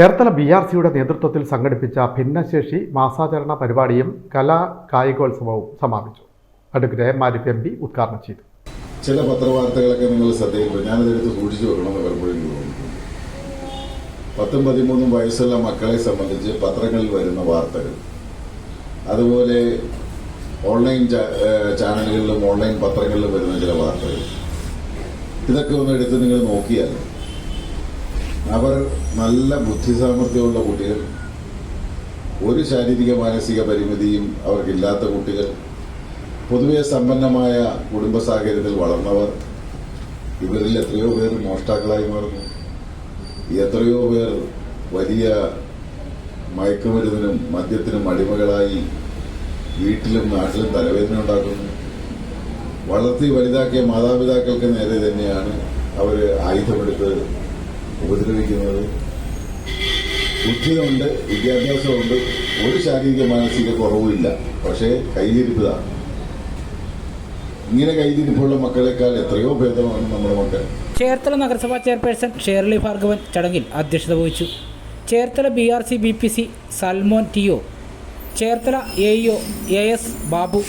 Cherthala B R സിയുടെ നേതൃത്വത്തിൽ സംഘടിപ്പിച്ച ഭിന്നശേഷി മാസാചരണ പരിപാടിയും കലാ കായികോത്സവവും സമാപിച്ചു. അഡ്വക്കേറ്റ് മാരിഫ് എം പി ഉദ്ഘാടനം ചെയ്തു. ചില പത്രവാർത്തകളൊക്കെ നിങ്ങൾ ശ്രദ്ധയിൽപ്പെട്ടു ഞാനതെടുത്ത് സൂക്ഷിച്ചു വെക്കണമെന്ന് പലപ്പോഴും പത്തും പതിമൂന്നും വയസ്സുള്ള മക്കളെ സംബന്ധിച്ച് പത്രങ്ങളിൽ വരുന്ന വാർത്തകൾ. അതുപോലെ ഓൺലൈൻ ചാനലുകളിലും ഓൺലൈൻ പത്രങ്ങളിലും വരുന്ന ചില വാർത്തകൾ. ഇതൊക്കെ ഒന്ന് എടുത്ത് നിങ്ങൾ നോക്കിയാൽ അവർ നല്ല ബുദ്ധിസാമർഥ്യമുള്ള കുട്ടികൾ. ഒരു ശാരീരിക മാനസിക പരിമിതിയും അവർക്കില്ലാത്ത കുട്ടികൾ. പൊതുവെ സമ്പന്നമായ കുടുംബ സാഹചര്യത്തിൽ വളർന്നവർ ഇവരിൽ എത്രയോ പേർ മോഷ്ടാക്കളായി മാറുന്നു. എത്രയോ പേർ വലിയ മയക്കുമരുന്നിനും മദ്യത്തിനും അടിമകളായി വീട്ടിലും നാട്ടിലും തലവേദന ഉണ്ടാക്കുന്നു. വളർത്തി വലുതാക്കിയ മാതാപിതാക്കൾക്ക് നേരെ തന്നെയാണ് അവർ ആയുധമെടുത്ത് ഉപദ്രവിക്കുന്നത്. ബുദ്ധിയുണ്ട് വിദ്യാഭ്യാസമുണ്ട് ഒരു ശാരീരിക മാനസിക കുറവുമില്ല. പക്ഷേ കയ്യിരിപ്പതാണ് ഇങ്ങനെ കൈതിരിപ്പുള്ള മക്കളെക്കാൾ എത്രയോ ഭേദമാണ് നമ്മുടെ മക്കൾ. ചേർത്തല നഗരസഭാ ചെയർപേഴ്സൺ ഷേർലി ഭാർഗവൻ ചടങ്ങിൽ അധ്യക്ഷത വഹിച്ചു. Cherthala B R C B P C Salmon T O Cherthala A E O A S Babu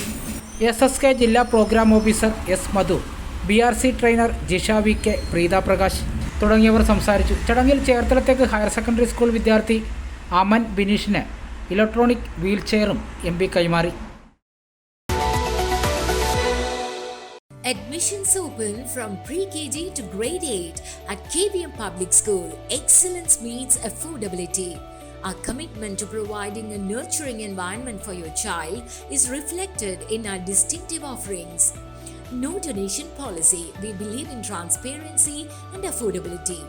S S K ജില്ലാ programme officer S Madhu B R C trainer Jisha V K Preetha Prakash തുടങ്ങിയവർ സംസാരിച്ചു ചടങ്ങിൽ ചേർത്തലത്തേക്ക് higher secondary school വിദ്യാർത്ഥി അമൻ ബിനീഷിന് electronic wheel ചെയറും M P കൈമാറി Admissions open from pre-KG to grade 8 at KVM Public School. Excellence meets affordability. Our commitment to providing a nurturing environment for your child is reflected in our distinctive offerings. No donation policy. We believe in transparency and affordability.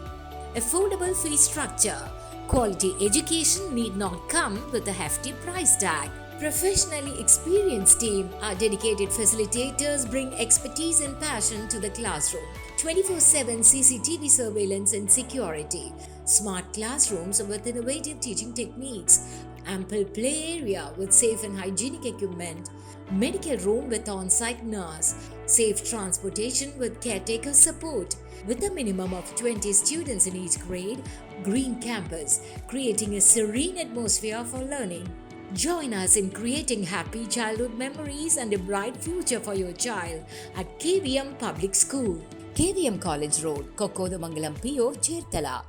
Affordable fee structure. Quality education need not come with a hefty price tag. Professionally experienced team, our dedicated facilitators bring expertise and passion to the classroom. 24 7 CCTV surveillance and security. Smart classrooms with innovative teaching techniques. Ample play area with safe and hygienic equipment. Medical room with on site nurse. Safe transportation with caretaker support. With a minimum of 20 students in each grade, Green Campus, creating a serene atmosphere for learning. Join us in creating happy childhood memories and a bright future for your child at KVM Public School. KVM College Road, Kokodamangalam PO, Chertala.